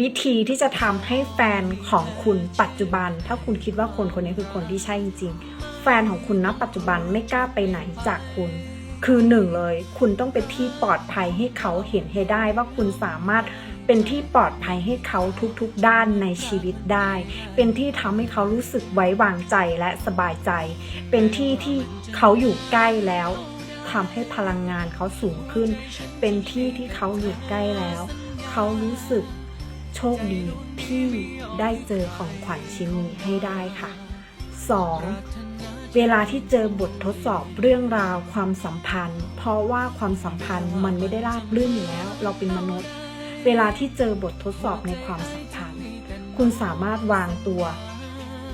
วิธีที่จะทำให้แฟนของคุณปัจจุบัน ถ้าคุณคิดว่าคนคนนี้คือคนที่ใช่จริงๆ แฟนของคุณณปัจจุบันไม่กล้าไปไหนจากคุณ คือหนึ่งเลย คุณต้องเป็นที่ปลอดภัยให้เขาเห็นให้ได้ว่าคุณสามารถเป็นที่ปลอดภัยให้เขาทุกๆด้านในชีวิตได้ เป็นที่ทำให้เขารู้สึกไว้วางใจและสบายใจ เป็นที่ที่เขาอยู่ใกล้แล้วทำให้พลังงานเขาสูงขึ้น เป็นที่ที่เขาอยู่ใกล้แล้ว เขารู้สึก โชคดีที่ได้เจอของขวัญชิ้นนี้ให้ได้ค่ะ 2. เวลาที่เจอบททดสอบเรื่องราวความสัมพันธ์ เพราะว่าความสัมพันธ์มันไม่ได้ราบรื่นอยู่แล้ว เราเป็นมนุษย์ เวลาที่เจอบททดสอบในความสัมพันธ์ คุณสามารถวางตัว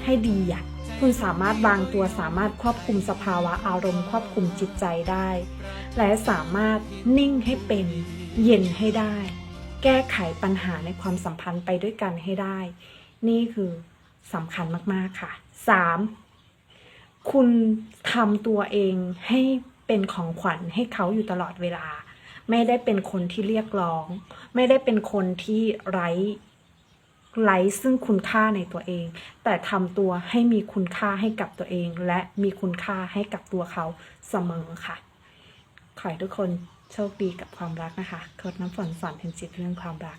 ให้ดีอะคุณสามารถวางตัวสามารถควบคุมสภาวะอารมณ์ควบคุมจิตใจได้ และสามารถนิ่งให้เป็น เย็นให้ได้ แก้ไขปัญหาในความสัมพันธ์ไปด้วยกันให้ได้ นี่คือสำคัญมาก ๆ ค่ะ 3. คุณทำตัวเองให้เป็นของขวัญให้เขาอยู่ตลอดเวลา ไม่ได้เป็นคนที่เรียกร้อง ไม่ได้เป็นคนที่ไร้ไร้ซึ่งคุณค่าในตัวเอง แต่ทำตัวให้มีคุณค่าให้กับตัวเอง และมีคุณค่าให้กับตัวเขาเสมอค่ะ ขอให้ทุกคนโชคดีกับความรักนะคะโคดน้ำฝนสอนถึงจิตเรื่องความรัก